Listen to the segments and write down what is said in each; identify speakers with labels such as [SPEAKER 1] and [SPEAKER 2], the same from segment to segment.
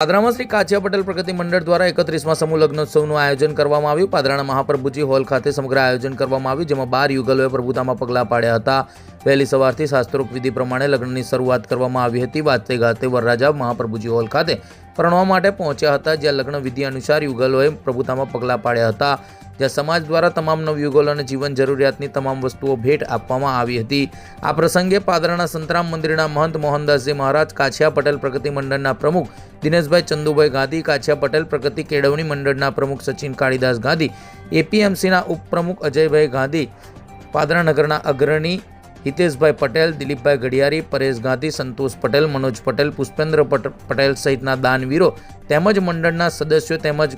[SPEAKER 1] પાદરામાં શ્રી કાછિયા પટેલ પ્રગતિ મંડળ દ્વારા એકત્રીસમાં સમૂહ લગ્નોત્સવનું આયોજન કરવામાં આવ્યું. પાદરાના મહાપ્રભુજી હોલ ખાતે સમગ્ર આયોજન કરવામાં આવ્યું, જેમાં બાર યુગલોએ પ્રભુતામાં પગલાં પાડ્યા હતા. વહેલી સવારથી શાસ્ત્રોક્ત વિધિ પ્રમાણે લગ્નની શરૂઆત કરવામાં આવી હતી. વાતે ગાતે વરરાજા મહાપ્રભુજી હોલ ખાતે પરણવા માટે પહોંચ્યા હતા, જ્યાં લગ્ન વિધિ અનુસાર યુગલોએ પ્રભુતામાં પગલાં પાડ્યા હતા. જ્યાં સમાજ દ્વારા તમામ નવયુગલોને જીવન જરૂરિયાતની તમામ વસ્તુઓ ભેટ આપવામાં આવી હતી. આ પ્રસંગે પાદરાના સંતરામ મંદિરના મહંત મોહનદાસજી મહારાજ, કાછિયા પટેલ પ્રગતિ મંડળના પ્રમુખ દિનેશભાઈ ચંદુભાઈ ગાંધી, કાછિયા પટેલ પ્રગતિ કેળવણી મંડળના પ્રમુખ સચિન કાળીદાસ ગાંધી, એપીએમસીના ઉપપ્રમુખ અજયભાઈ ગાંધી પાદરા નગરના અગ્રણી હિતેશભાઈ પટેલ, દિલીપભાઈ ઘડિયારી, પરેશ ગાંધી, સંતોષ પટેલ, મનોજ પટેલ, પુષ્પેન્દ્ર પટ- પટેલ સહિતના દાનવીરો તેમજ મંડળના સદસ્યો તેમજ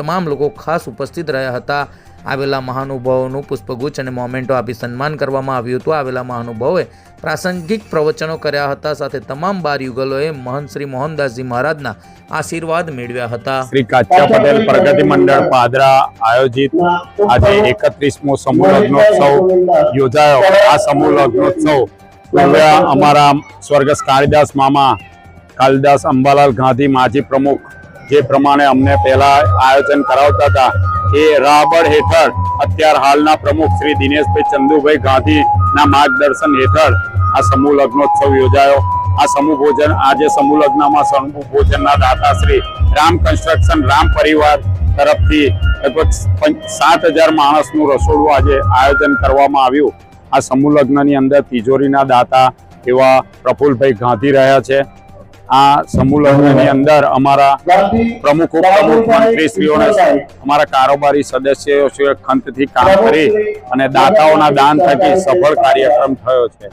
[SPEAKER 1] તમામ લોકો ખાસ ઉપસ્થિત રહ્યા હતા. આવેલા મહાનુભાવોનું પુષ્પગુચ્છ અને મોમેન્ટો આપી સન્માન કરવામાં આવ્યું હતું. આવેલા મહાનુભાવોએ પ્રાસંગિક પ્રવચનો કર્યા હતા. સાથે તમામ બાર યુગલોએ મહંત શ્રી મોહનદાસજી મહારાજના આશીર્વાદ મેળવ્યા હતા.
[SPEAKER 2] શ્રી કાચ્યા પટેલ પ્રગતિ મંડળ પાદરા આયોજિત આજે એકત્રીસમો સમૂહ લગ્નોત્સવ યોજાયો. આ સમૂહ લગ્નોત્સવ અમારા સ્વર્ગસ્થ કાળીદાસ મામા, કાલિદાસ અંબાલાલ ગાંધી, માજી પ્રમુખ જે પ્રમાણે અમને પહેલા આયોજન કરાવતા હતા, એ રાબળ હેઠળ અત્યાર હાલના પ્રમુખ શ્રી દિનેશભાઈ ચંદુભાઈ ગાંધીના માર્ગદર્શન હેઠળ આ સમૂહ લગ્નોત્સવ યોજાયો. આ સમૂહ ભોજન, આજે સમૂહ લગ્નમાં સમૂહ ભોજનના દાતા શ્રી રામ કન્સ્ટ્રક્શન, રામ પરિવાર તરફથી લગભગ સાત હજાર માણસનું રસોડું આજે આયોજન કરવામાં આવ્યું. આ સમૂહ લગ્નની અંદર તિજોરીના દાતા એવા પ્રફુલભાઈ ગાંધી રહ્યા છે. આ સમૂહ લગ્નની અંદર અમારા પ્રમુખ, ઉપપ્રમુખ મંત્રીશ્રીઓને અમારા કારોબારી સદસ્યો ખંતથી કામ કરી અને દાતાઓના દાન થકી સફળ કાર્યક્રમ થયો છે.